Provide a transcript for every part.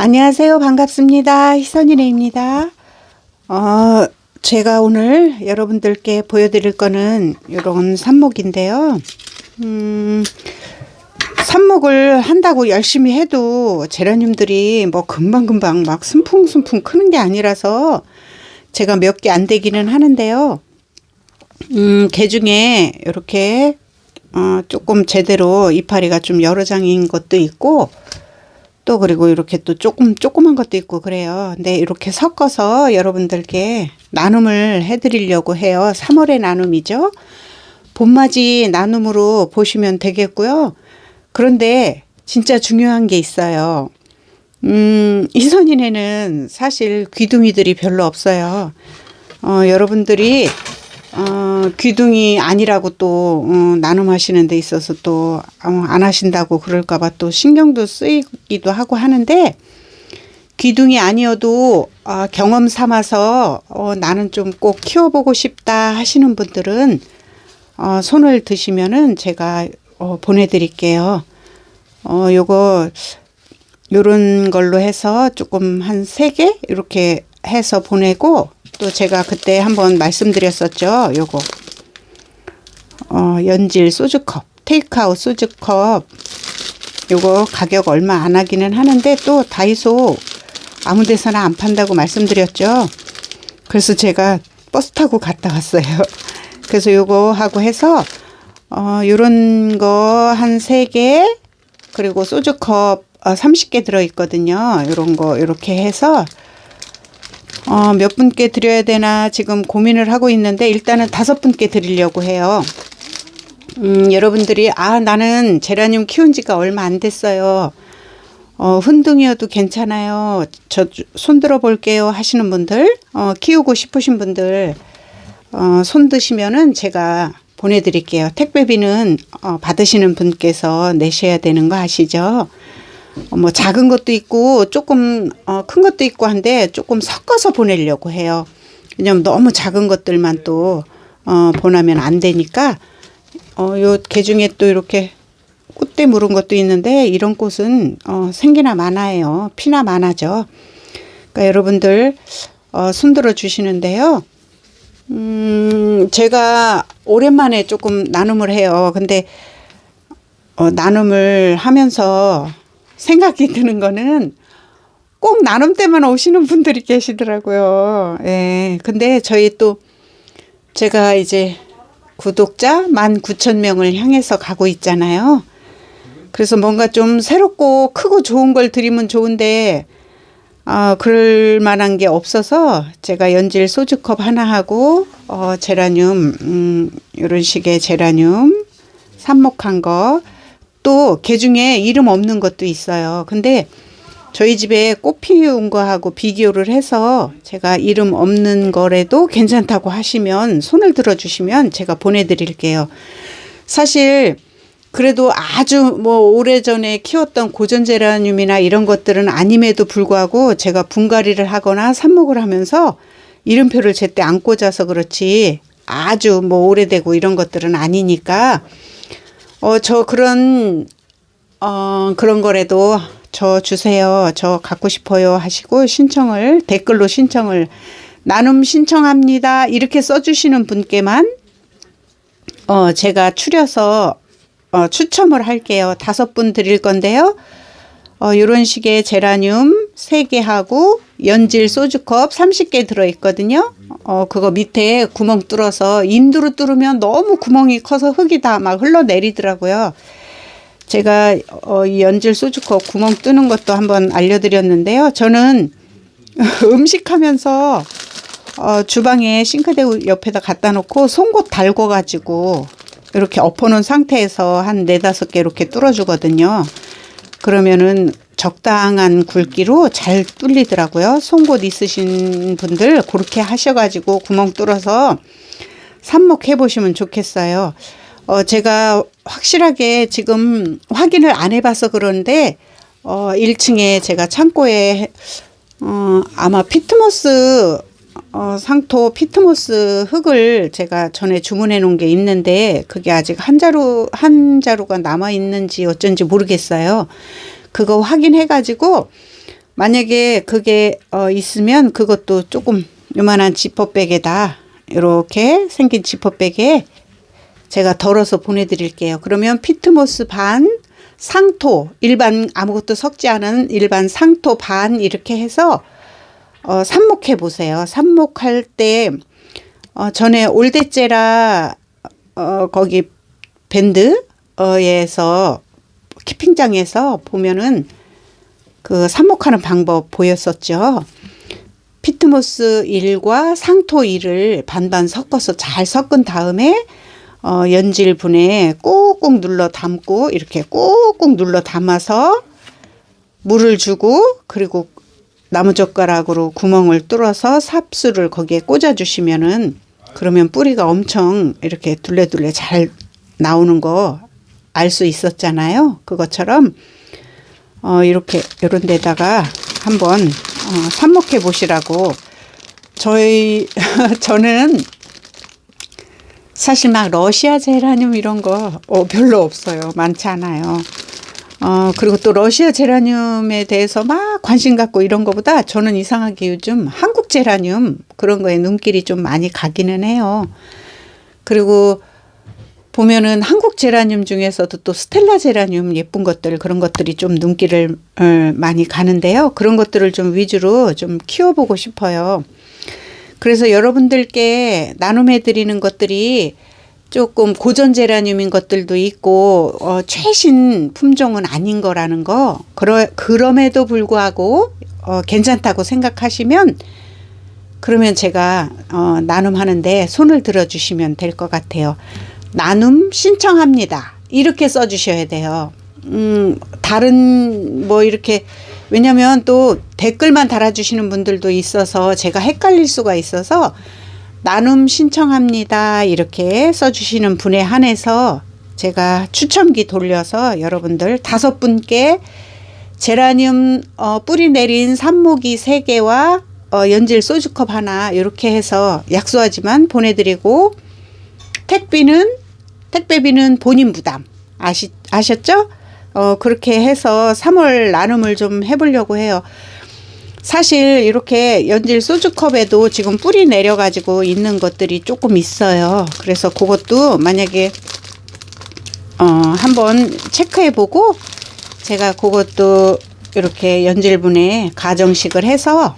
안녕하세요. 반갑습니다. 희선이네입니다. 어, 제가 오늘 여러분들께 보여드릴 거는 이런 삽목인데요. 음, 삽목을 한다고 열심히 해도 제라늄들이 뭐 금방금방 막 순풍순풍 크는 게 아니라서 제가 몇 개 안 되기는 하는데요. 음, 개 중에 이렇게 어, 조금 제대로 이파리가 좀 여러 장인 것도 있고 또 그리고 이렇게 또 조금 조그만 것도 있고 그래요. 근데 이렇게 섞어서 여러분들께 나눔을 해드리려고 해요. 3월의 나눔이죠. 봄맞이 나눔으로 보시면 되겠고요. 그런데 진짜 중요한 게 있어요. 음, 이선인에는 사실 귀둥이들이 별로 없어요. 어, 여러분들이 어, 귀둥이 아니라고 또 어, 나눔하시는 데 있어서 또안 하신다고 그럴까 봐 또 신경도 쓰이기도 하고 하는데 귀둥이 아니어도 어, 경험 삼아서 어, 나는 좀 꼭 키워보고 싶다 하시는 분들은 어, 손을 드시면은 제가 어, 보내드릴게요. 어, 요거 요런 걸로 해서 조금 한 세 개 이렇게 해서 보내고 또 제가 그때 한번 말씀드렸었죠. 요거 어, 연질 소주컵 테이크아웃 소주컵 요거 가격 얼마 안 하기는 하는데 또 다이소 아무 데서나 안 판다고 말씀드렸죠. 그래서 제가 버스 타고 갔다 왔어요. 그래서 요거 하고 해서 어 요런 거한세개 그리고 소주컵 어, 30개 들어 있거든요. 요런 거 요렇게 해서 어, 몇 분께 드려야 되나 지금 고민을 하고 있는데 일단은 다섯 분께 드리려고 해요. 음, 여러분들이 아 나는 제라늄 키운 지가 얼마 안 됐어요. 어, 훈둥이어도 괜찮아요. 저 손들어 볼게요 하시는 분들, 어, 키우고 싶으신 분들 어, 손 드시면은 제가 보내드릴게요. 택배비는 어, 받으시는 분께서 내셔야 되는 거 아시죠? 어, 뭐 작은 것도 있고 조금 어, 큰 것도 있고 한데 조금 섞어서 보내려고 해요. 왜냐면 너무 작은 것들만 또 어, 보내면 안 되니까 어, 요개 중에 또 이렇게 꽃대 물은 것도 있는데 이런 꽃은 어, 생기나 많아요. 피나 많아져. 그러니까 여러분들 어, 손들어 주시는데요. 음, 제가 오랜만에 조금 나눔을 해요. 근데 어, 나눔을 하면서 생각이 드는 거는 꼭 나눔 때만 오시는 분들이 계시더라고요. 예. 근데 저희 또 제가 이제 구독자 19,000명을 향해서 가고 있잖아요. 그래서 뭔가 좀 새롭고 크고 좋은 걸 드리면 좋은데 아, 그럴 만한 게 없어서 제가 연질 소주컵 하나 하고 어, 제라늄 음, 이런 식의 제라늄 삽목한 거 또 개 중에 이름 없는 것도 있어요. 근데 저희 집에 꽃 피운 거하고 비교를 해서 제가 이름 없는 거래도 괜찮다고 하시면 손을 들어 주시면 제가 보내드릴게요. 사실 그래도 아주 뭐 오래전에 키웠던 고전 제라늄이나 이런 것들은 아님에도 불구하고 제가 분갈이를 하거나 삽목을 하면서 이름표를 제때 안 꽂아서 그렇지 아주 뭐 오래되고 이런 것들은 아니니까 어 저 그런 어 그런 거래도 저 주세요. 저 갖고 싶어요 하시고 신청을 댓글로 신청을 나눔 신청합니다. 이렇게 써 주시는 분께만 어 제가 추려서 어, 추첨을 할게요. 다섯 분 드릴 건데요. 어, 요런 식의 제라늄 3개 하고 연질 소주컵 30개 들어있거든요. 어, 그거 밑에 구멍 뚫어서 인두로 뚫으면 너무 구멍이 커서 흙이 다 막 흘러내리더라고요. 제가 어, 이 연질 소주컵 구멍 뚫는 것도 한번 알려드렸는데요. 저는 음식하면서 어, 주방에 싱크대 옆에다 갖다 놓고 송곳 달궈가지고 이렇게 엎어놓은 상태에서 한 네다섯 개 이렇게 뚫어주거든요. 그러면은 적당한 굵기로 잘 뚫리더라고요. 송곳 있으신 분들 그렇게 하셔가지고 구멍 뚫어서 삽목해 보시면 좋겠어요. 어, 제가 확실하게 지금 확인을 안 해봐서 그런데 어, 1층에 제가 창고에 어, 아마 피트모스 어, 상토 피트모스 흙을 제가 전에 주문해 놓은 게 있는데 그게 아직 한 자루 한 자루가 남아 있는지 어쩐지 모르겠어요. 그거 확인해 가지고 만약에 그게 어, 있으면 그것도 조금 요만한 지퍼백에다 이렇게 생긴 지퍼백에 제가 덜어서 보내드릴게요. 그러면 피트모스 반, 상토, 일반 아무것도 섞지 않은 일반 상토 반 이렇게 해서 어, 삽목해 보세요. 삽목할 때 어, 전에 올데제라 어, 거기 밴드에서 키핑장에서 보면은 그 삽목하는 방법 보였었죠. 피트모스 1과 상토 1을 반반 섞어서 잘 섞은 다음에 어, 연질분에 꾹꾹 눌러 담고 이렇게 꾹꾹 눌러 담아서 물을 주고 그리고 나무젓가락으로 구멍을 뚫어서 삽수를 거기에 꽂아 주시면은 그러면 뿌리가 엄청 이렇게 둘레둘레 잘 나오는 거 알 수 있었잖아요. 그것처럼 어 이렇게 요런 데다가 한번 어 삽목해 보시라고 저희 저는 사실 막 러시아 제라늄 이런 거 어, 별로 없어요. 많지 않아요. 어, 그리고 또 러시아 제라늄에 대해서 막 관심 갖고 이런 거보다 저는 이상하게 요즘 한국 제라늄 그런 거에 눈길이 좀 많이 가기는 해요. 그리고 보면은 한국 제라늄 중에서도 또 스텔라 제라늄 예쁜 것들 그런 것들이 좀 눈길을 어, 많이 가는데요. 그런 것들을 좀 위주로 좀 키워보고 싶어요. 그래서 여러분들께 나눔해 드리는 것들이 조금 고전 제라늄인 것들도 있고 어, 최신 품종은 아닌 거라는 거 그러, 그럼에도 불구하고 어, 괜찮다고 생각하시면 그러면 제가 어, 나눔하는데 손을 들어주시면 될 것 같아요. 나눔 신청합니다. 이렇게 써주셔야 돼요. 음, 다른 뭐 이렇게 왜냐면 또 댓글만 달아주시는 분들도 있어서 제가 헷갈릴 수가 있어서 나눔 신청합니다. 이렇게 써주시는 분에 한해서 제가 추첨기 돌려서 여러분들 다섯 분께 제라늄 어, 뿌리 내린 삽목이 세 개와 어, 연질 소주컵 하나 이렇게 해서 약소하지만 보내드리고 택비는 택배비는 본인 부담 아시 아셨죠? 어 그렇게 해서 3월 나눔을 좀 해보려고 해요. 사실 이렇게 연질 소주컵에도 지금 뿌리 내려가지고 있는 것들이 조금 있어요. 그래서 그것도 만약에 어 한번 체크해보고 제가 그것도 이렇게 연질분에 가정식을 해서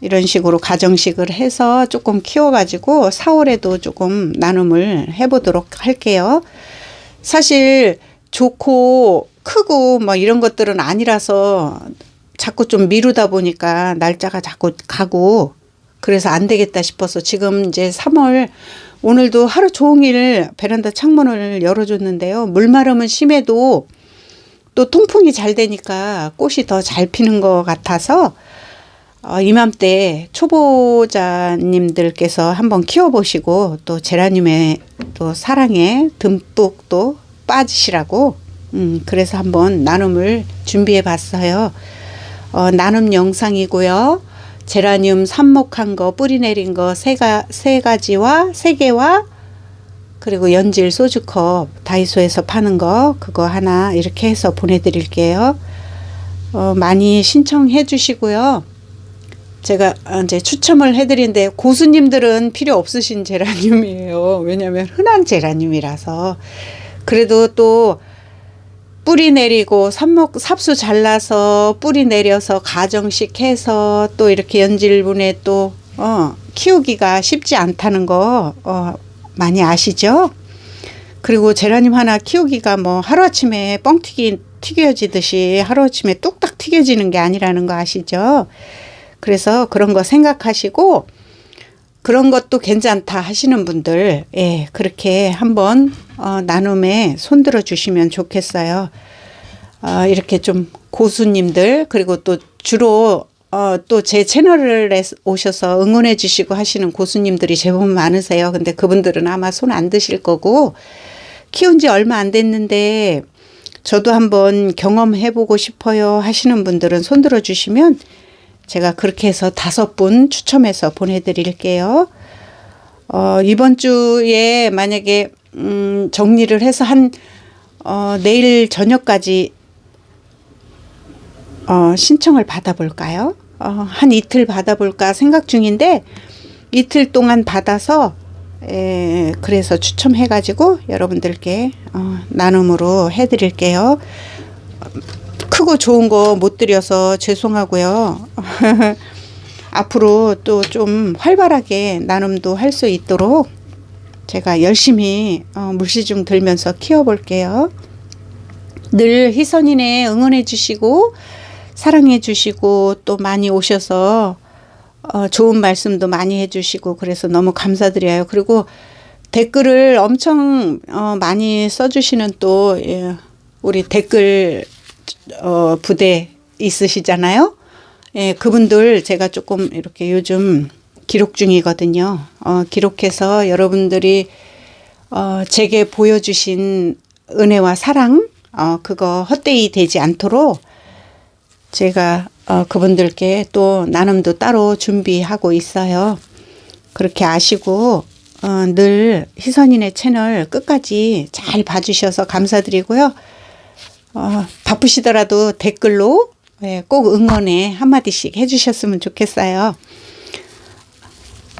이런 식으로 가정식을 해서 조금 키워가지고 4월에도 조금 나눔을 해보도록 할게요. 사실 좋고 크고 뭐 이런 것들은 아니라서 자꾸 좀 미루다 보니까 날짜가 자꾸 가고 그래서 안 되겠다 싶어서 지금 이제 3월 오늘도 하루 종일 베란다 창문을 열어줬는데요. 물마름은 심해도 또 통풍이 잘 되니까 꽃이 더 잘 피는 것 같아서 어, 이맘때 초보자님들께서 한번 키워보시고 또 제라늄의 또 사랑에 듬뿍 또 빠지시라고 음, 그래서 한번 나눔을 준비해 봤어요. 어, 나눔 영상이고요. 제라늄 삽목한 거 뿌리 내린 거세 세 가지와 세 개와 그리고 연질 소주컵 다이소에서 파는 거 그거 하나 이렇게 해서 보내드릴게요. 어, 많이 신청해 주시고요. 제가 이제 추첨을 해드린데 고수님들은 필요 없으신 제라늄이에요. 왜냐하면 흔한 제라늄이라서 그래도 또 뿌리 내리고 삽목 삽수 잘라서 뿌리 내려서 가정식 해서 또 이렇게 연질분에 또 어, 키우기가 쉽지 않다는 거 어, 많이 아시죠? 그리고 제라늄 하나 키우기가 뭐 하루아침에 뻥튀기 튀겨지듯이 하루아침에 뚝딱 튀겨지는 게 아니라는 거 아시죠? 그래서 그런 거 생각하시고 그런 것도 괜찮다 하시는 분들 예 그렇게 한번 어, 나눔에 손들어 주시면 좋겠어요. 어, 이렇게 좀 고수님들 그리고 또 주로 어, 또 제 채널을 오셔서 응원해 주시고 하시는 고수님들이 제법 많으세요. 근데 그분들은 아마 손 안 드실 거고 키운 지 얼마 안 됐는데 저도 한번 경험해 보고 싶어요 하시는 분들은 손 들어 주시면 제가 그렇게 해서 다섯 분 추첨해서 보내드릴게요. 어, 이번 주에 만약에 음, 정리를 해서 한 어, 내일 저녁까지 어, 신청을 받아볼까요? 어, 한 이틀 받아볼까 생각 중인데 이틀 동안 받아서 에, 그래서 추첨해가지고 여러분들께 어, 나눔으로 해드릴게요. 크고 좋은 거 못 드려서 죄송하고요. 앞으로 또 좀 활발하게 나눔도 할 수 있도록 제가 열심히 어, 물시중 들면서 키워볼게요. 늘 희선이네 응원해 주시고 사랑해 주시고 또 많이 오셔서 어, 좋은 말씀도 많이 해 주시고 그래서 너무 감사드려요. 그리고 댓글을 엄청 어, 많이 써주시는 또 예, 우리 댓글 어, 부대 있으시잖아요. 예, 그분들 제가 조금 이렇게 요즘 기록 중이거든요. 어, 기록해서 여러분들이 어, 제게 보여주신 은혜와 사랑, 어, 그거 헛되이 되지 않도록 제가 어, 그분들께 또 나눔도 따로 준비하고 있어요. 그렇게 아시고 어, 늘 희선이네 채널 끝까지 잘 봐주셔서 감사드리고요. 어, 바쁘시더라도 댓글로 예, 꼭 응원에 한마디씩 해주셨으면 좋겠어요.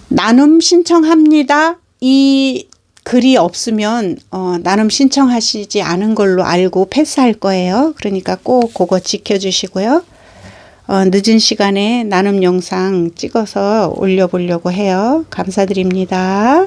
나눔 신청합니다. 이 글이 없으면 어, 나눔 신청하시지 않은 걸로 알고 패스할 거예요. 그러니까 꼭 그거 지켜주시고요. 어, 늦은 시간에 나눔 영상 찍어서 올려보려고 해요. 감사드립니다.